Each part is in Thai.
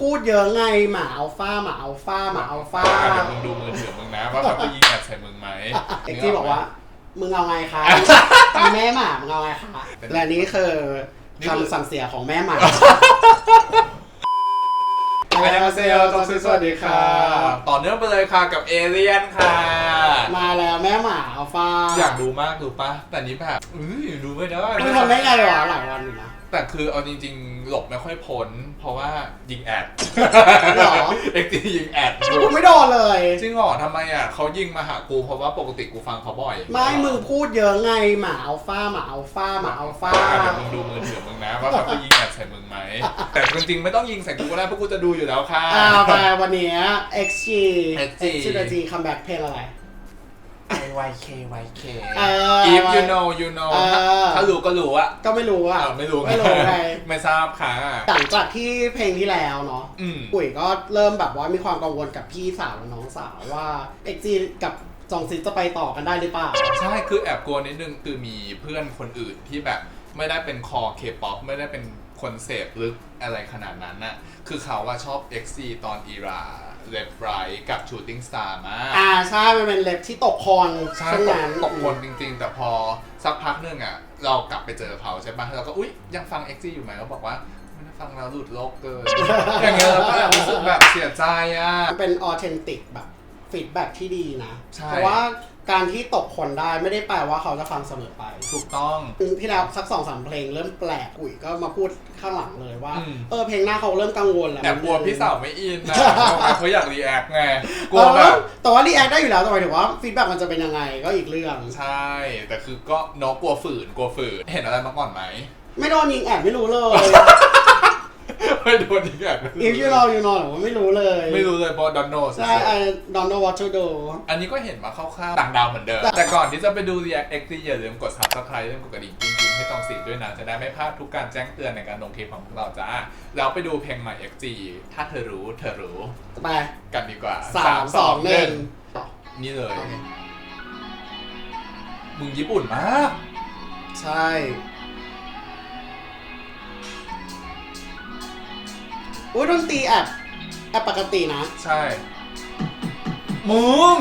พูดเยอะไงหมาอัลฟาหมาอัลฟาหมาอัลฟาเดี๋ยวมึงดูมือถือมึงนะว่าเขาจะยิงแอบใส่มึงไหมเอ็กซี่บอกว่า มึงเอาไงคะอีแม่หมามึงเอาไงคะและนี่คือคำสั่งเสียของแม่หมาอันนี้มาเซลต้องสวัสดีค่ะ ต่อเนื่องไปเลยค่ะกับเอเลียนค่ะ มาแล้วแม่หมาอัลฟาอยากดูมากดูปะแต่นี้แบบอุ้ยดูไม่ได้มึงทำได้ไงวะหลายวันอยู่นะแต่คือเอาจริง ๆ หลบไม่ค่อยพ้น เพราะว่ายิงแอดหรอ เอ็กซ์ยิงแอดกูไม่โดนเลย จริงเหรอทำไมอะเขายิงมาหากูเพราะว่าปกติกูฟังเขาบ่อยไม่มึงพูดเยอะไงหมาอัลฟาหมาอัลฟาหมาอัลฟาเดี๋ยวมึงดูมือถือมึงนะว่าเขาจะยิงแอดใส่มึงไหม แต่จริงๆไม่ต้องยิงใส่กูก็ได้เพราะกูจะดูอยู่แล้วค่ะ อ่าไปวันนี้ XG XG XG คัมแบ็กเพลงอะไร YK YK เออ if you know you know เออ ถ้ารู้ก็รู้อะก็ไม่รู้อะอ้าวไม่รู้ไม่รู้ไง ไม่ทราบค่ะ หลังจากที่เพลงที่แล้วเนาะอืม ปุ๋ยก็เริ่มแบบว่ามีความกังวลกับพี่สาวและน้องสาวว่า XG กับจองซินจะไปต่อกันได้หรือเปล่า ใช่ คือแอบกลัวนิดนึง คือมีเพื่อนคนอื่นที่แบบไม่ได้เป็นคอเคป๊อปไม่ได้เป็นคนเสพลึกอะไรขนาดนั้นน่ะ คือเขาว่าชอบ XC ตอนอีรา เลฟไรกับ Shooting Star มาก อ่าใช่มันเป็นเล็บที่ตกคอนใช่ช่วงตกนั้นตกคนจริงๆ แต่พอสักพักหนึงอะ เรากลับไปเจอเขาใช่ปะเราก็อุ๊ย ยังฟัง XC อยู่ไหมเขาบอกว่าไม่ได้ฟังแล้วหลุดโลกเกิน อย่างเงี้ยเราก็แอบรู้สึกแบบเสียใจอะ มันเป็นออเทนติกแบบฟีดแบ็ที่ดีนะ ใช่ เพราะว่า การที่ตกคนได้ไม่ได้แปลว่าเขาจะฟังเสมอไป ถูกต้องที่แล้วสักสองสามเพลงเริ่มแปลกอุ๋ยก็มาพูดข้างหลังเลยว่า อืม เออเพลงหน้าเขาเริ่มกังวลแล้วแอบกลัวพี่สาวไม่อินนะเขาอยากรีแอคไงกกลัลัววแบบแต่ว่ารีแอคได้อยู่แล้วแต่หมายถึงว่าฟีดแบ็มันจะเป็นยังไงก็อีกเรื่อง ใช่ แต่คือก็เน้องกลัวฝืนกลัวฝืน เห็นอะไรมาก่อนไหม ไม่โดนยิงแอดไม่รู้เลย ไม่โดนยิงแอบ if you know you know หรือว่าไม่รู้เลยไม่รู้เลยเพราะดอนโนสใช่ I don't know what to do อันนี้ก็เห็นมาคร่าวๆต่างดาวเหมือนเดิม แต่ก่อนที่จะไปดู React X อย่าลืมกด Subscribe เรื่องกดกระดิ่งจริงๆให้ตองสิด้วยนะ จะได้ไม่พลาดทุกการแจ้งเตือนในการลงคลิปของพวกเราจ้าแล้วไปดูเพลงใหม่ XG ถ้าเธอรู้เธอรู้ไปกันดีกว่าสามสองหนึ่งนี่เลย มึงญี่ปุ่นมาก ใช่ อุ้ยดนตรีแอบแอบปกตินะ ใช่มึง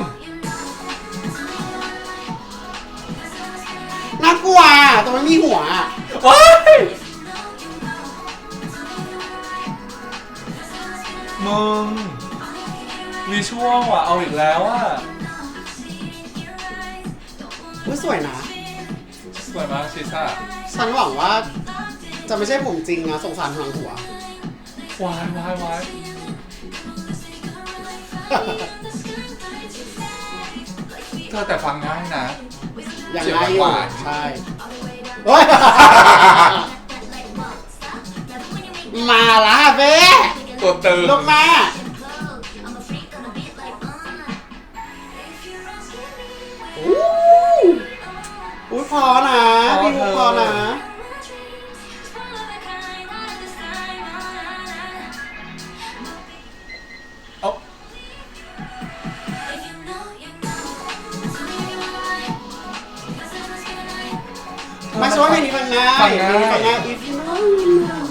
น่ากลัวอะแต่มันมีหัวอะว้ายมึงมีช่วงว่ะเอาอีกแล้วอะอุ้ยสวยนะ สวยมากชิซ่าฉันหวังว่าจะไม่ใช่ผมจริงนะสงสารทางหัว วายวายวายเธอแต่ฟังง่ายนะ อย่างเสียงไรอยู่หวานใช่โอ้ยมาละเบ้ตัวตึงลูกแม่อู้อุ้ยพอนะพี่มุกพอนะ ไม่ใช่ว่าเพลงนี้ฟังง่ายฟังง่าย เพลงนี้ฟังง่าย if you know you know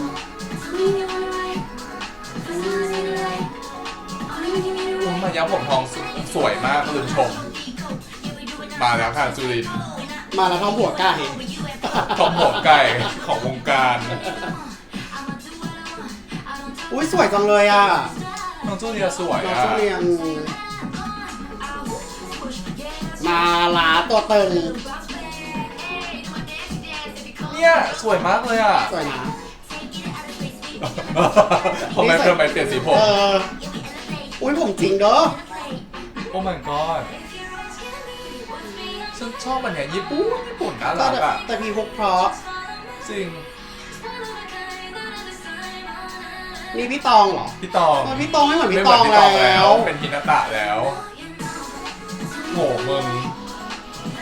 มายาผมทองสสวยมากลืมชม มาแล้วค่ะจุลินทร์มาแล้วท้องหัวไก่ทองหัวไก่ของวงการอุ้ยสวยจังเลยอะน้องจูเลียสวยน้องอะทุเรียนมาลาตัวตึง เนี่ยสวยมากเลยอะสวยนะทำไมทำไมเปลี่ยนสีผม เอออุ้ยผมจริงเด้อโอ้ my god ฉันชอบอันเนี้ยญี่ปุ่นญี่ปุ่นน่าแต่รักอะแต่พี่พกเพราะจริงนี่พี่ตองเหรอพี่ตองเออพี่ตองไม่เหมือนไม่พี่เหตมืออนงพี่ตองแล้แล้ว ว เป็นฮินาตะแล้วโหมึง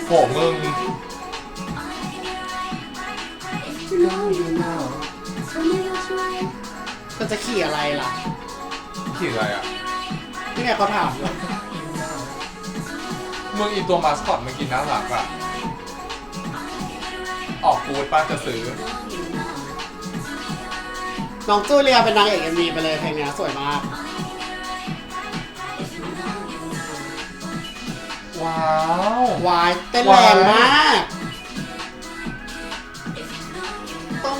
โหมึง ก็จะขี่อะไรล่ะขี่อะไรอะนี่ไงเขาถามอยู่มึงอีตัวมาสคอตเมื่อกี้น่ารักอะ ออกกูดป้าจะซื้อ น้องจูเลียเป็นนางเอกเอ็มวีไปเลยเพลงเนี้ยสวยมาก ว้าว วายเต้นแรงมาก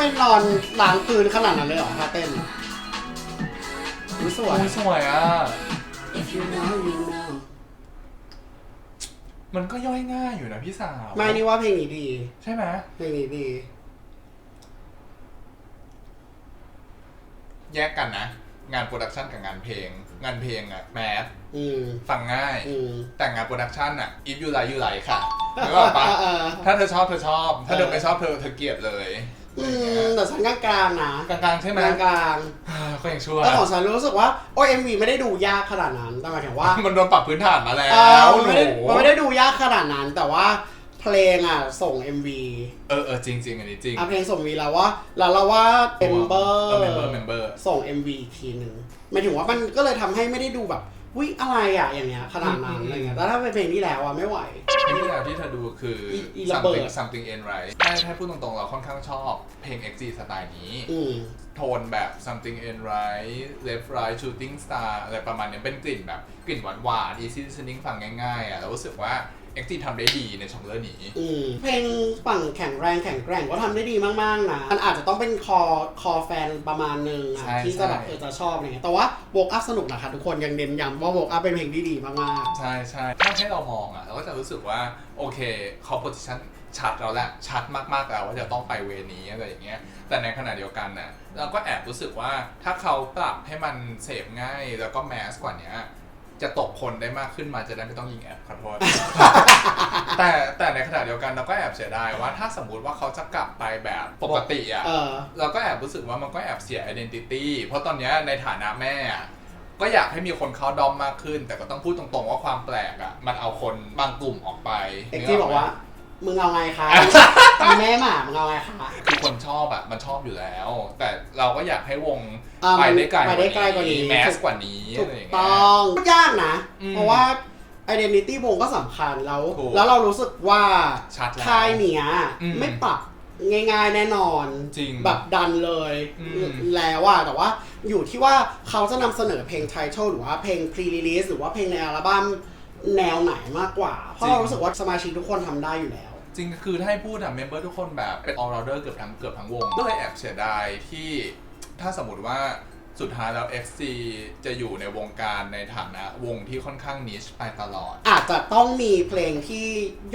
ต้องเป็นนอนล้างพื้นขนาดนั้นเลยเหรอถ้าเต้นอุ๊ยสวยโอ้ยสวยอะ You know, you know มันก็ย่อยง่ายอยู่นะพี่สาวไม่นี่ว่าเพลงนี้ดี ใช่ไหมเพลงนี้ดี แยกกันนะ งานโปรดักชันกับงานเพลง งานเพลงอะแมสอืม ฟังง่าย อืม แต่งานโปรดักชันอะ if you like you like ค่ะนึกออกปะเออถ้าเธอชอบเธอชอบ ถ้าเธอเออไม่ชอบเธอเธอเกลียดเลย อืมแต่ฉันกลางๆนะกลางๆใช่ไหมกลางก็ยังชั่วๆแล้วของฉันรู้สึกว่าโอ้เอ็มวีไม่ได้ดูยากขนาดนั้น แต่หมายถึงว่ามันโดนปรับพื้นฐานมาแล้เออวมันหไม่ได้นูมันไม่ได้ดูยากขนาดนั้น แต่ว่าเพลงอะส่ง MV เออเออจริงจริง ๆ อันนี้จริงอะเพลงส่ง MV แล้วว่าแล้วเราว่า member เออ member member ส่ง MV อีกทีหนึ่งหมายถึงว่ามันก็เลยทำให้ไม่ได้ดูแบบ วิอะไรอะอย่างเงี้ยขนาดนั้นอืมอะไรเงี้ยแต่ถ้าเป็นเพลงที่แล้วอะไม่ไหวที่แล้วที่เธอดูคือออีระเบิด something something in right ถ้าถ้าพูดตรงๆเราค่อนข้างชอบเพลง XG สไตล์นี้ อืม โทนแบบ something in right left right shooting star อะไรประมาณเนี้ยเป็นกลิ่นแบบกลิ่นหวานหวานๆ easy listening ฟังง่ายๆอะแล้วรู้สึกว่า XG ทำได้ดีในช่องเลอร์นี้ อืมเพลงฝั่งแข็งแรงแข็งแกร่งก็ทำได้ดีมากๆนะ มันอาจจะต้องเป็นคอคอแฟนประมาณหนึ่งใช่อะที่จะแบบใช่ เออจะชอบอะไรเงี้ยแต่ว่าโวกอัพสนุกนะคะทุกคนยังเน้นย้ำว่าโวกอัพเป็นเพลงที่ดีมากใช่ใช่ถ้าให้เรามองอะเราก็จะรู้สึกว่า โอเคเขาโพ i ิ ชันชัดแล้วแหละชัดมากๆแล้วว่าจะต้องไปเวนี้อะไรอย่างเงี้ยแต่ในขณะเดียวกันน่ะเราก็แอบรู้สึกว่าถ้าเขาปรับให้มันเสพง่ายแล้วก็แมสกว่านี้จะตกคนได้มากขึ้นมาจะได้ไม่ต้องยิงแอดขอโทษ แต่แต่ในขณะเดียวกันเราก็แอบเสียดายว่าถ้าสมมติว่าเขาจะกลับไปแบบปกติอะๆเออเราก็แอบรู้สึกว่ามันก็แอบเสีย identity เพราะตอนเนี้ยในฐานะแม่อะก็อยากให้มีคนเข้าดอมมากขึ้น แต่ก็ต้องพูดตรงๆว่าความแปลกอะ มันเอาคนบางกลุ่มออกไปเอ็กซี่บอกว่า มึงเอาไงคะ แม่หมามึงเอาไงคะคือคนชอบอะมันชอบอยู่แล้ว แต่เราก็อยากให้วงอ่าไปได้ไกลไปได้ไกลกว่านี้แมสกว่านี้ถูอะกไรอย่างเงี้ต้ยองยากนะ อืมเพราะว่า identity วงก็สำคัญแล้ว ถูกแล้วเรารู้สึกว่าชัดแล้วค่ายเนี้ยอืมไม่ปรับง่ายๆแน่นอนจริงแบบดันเลยอืม แล้วอะแต่ว่าอยู่ที่ว่าเขาจะนำเสนอเพลงไทท l e หรือว่าเพลง pre release หรือว่าเพลงในอัลบั้ม แนวไหนมากกว่า เพราะเรารู้สึกว่าสมาชิกทุกคนทำได้อยู่แล้ว จริงคือถ้าให้พูดอะเมมเบอร์ทุกคนแบบเป็น all rounder เกือบทั้งเกือบทั้งวงก็เลยแอบเสียดายที่ถ้าสมมติว่าสุดท้ายแล้ว XC จะอยู่ในวงการในฐานะวงที่ค่อนข้างนิชไปตลอด อาจจะต้องมีเพลงที่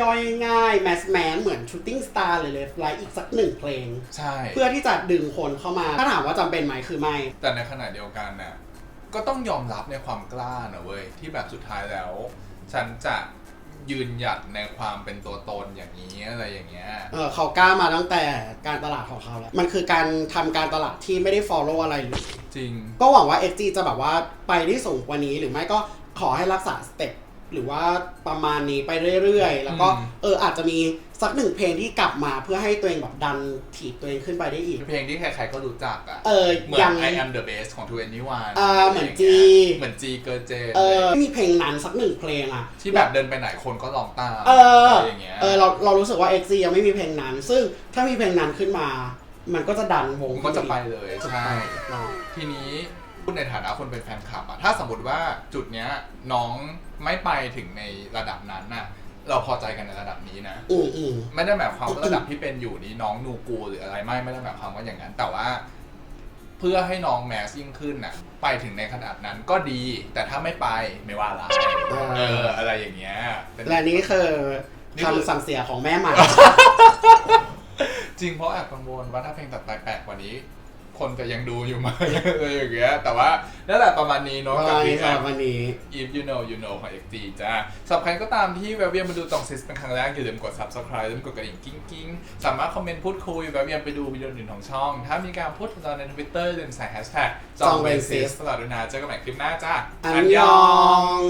ย่อยง่ายแมสแมนเหมือน Shooting Star หรือ Left Right อีกสักหนึ่งเพลง ใช่ เพื่อที่จะดึงคนเข้ามา ถ้าถามว่าจำเป็นไหมคือไม่ แต่ในขณะเดียวกันน่ะก็ต้องยอมรับในความกล้านะเว้ย ที่แบบสุดท้ายแล้ว ฉันจะยืนหยัดในความเป็นตัวตนอย่างนี้อะไรอย่างเงี้ย เออเขากล้ามาตั้งแต่การตลาดของเขาแล้ว มันคือการทำการตลาดที่ไม่ได้ follow อะไรเลย จริง ก็หวังว่า XG จะแบบว่าไปได้สูงกว่านี้หรือไม่ก็ขอให้รักษาสเต็ปหรือว่าประมาณนี้ไปเรื่อยๆ แล้วก็อืม เอออาจจะมี สักหนึ่งเพลงที่กลับมาเพื่อให้ตัวเองแบบดันถีบตัวเองขึ้นไปได้อีก เพลงที่ใครๆก็รู้จักอะ เออเหมือน ยัง I am the best ของ2 n e one อ่าเหมือน G เหมือน G เกิร์เจนเออไม่มีเพลงนั้นสักหนึ่งเพลงอะ ที่แบบเดินไปไหนคนก็ร้องตามเอออะไรอย่างเงี้ยเออเราเรารู้สึกว่า XG ยังไม่มีเพลงนั้น ซึ่งถ้ามีเพลงนั้นขึ้นมา มันก็จะดันวงมันก็จะไปเลย ใช่ เนาะ ทีนี้พูดในฐานะคนเป็นแฟนคลับอะถ้าสมมติว่าจุดเนี้ยน้องไม่ไปถึงในระดับนั้นน่ะ เราพอใจกันในระดับนี้นะ อืมอืม ไม่ได้หมายความว่าระดับที่เป็นอยู่นี้น้องนูกูหรืออะไรไม่ไม่ได้หมายความว่าอย่างนั้น แต่ว่า เพื่อให้น้องแมสยิ่งขึ้นน่ะ ไปถึงในขนาดนั้นก็ดี แต่ถ้าไม่ไปไม่ว่าอะไรเออ อะไรอย่างเงี้ยเป็น และนี่คือนี่คือ คำสั่งเสียของแม่หมา จริงเพราะแอบกังวลว่าถ้าเพลงตัดไปแปลกกว่านี้ คนจะยังดูอยู่ไหม อะไรอย่างเงี้ยแต่ว่านั่นแหละประมาณนี้เนาะกับวันพีนี้แอค่ะวันนี้ if you know you know ของ XG จ้าสำหรับใครก็ตามที่แวะเวียนมาดูตองซิสเป็นครั้งแรกอย่าลืมกด subscribe อย่าลืมกดกระดิ่งกิ้งกิ้งสามารถคอมเมนต์พูดคุยแวะเวียนไปดูวิดีโออื่นของช่อง ถ้ามีการพูดถึงเราใน Twitter อย่าลืมใส่ hashtag จองเวนซิสตลอดด้วยนะเจอกันใหม่คลิปหน้าจ้าอันยอง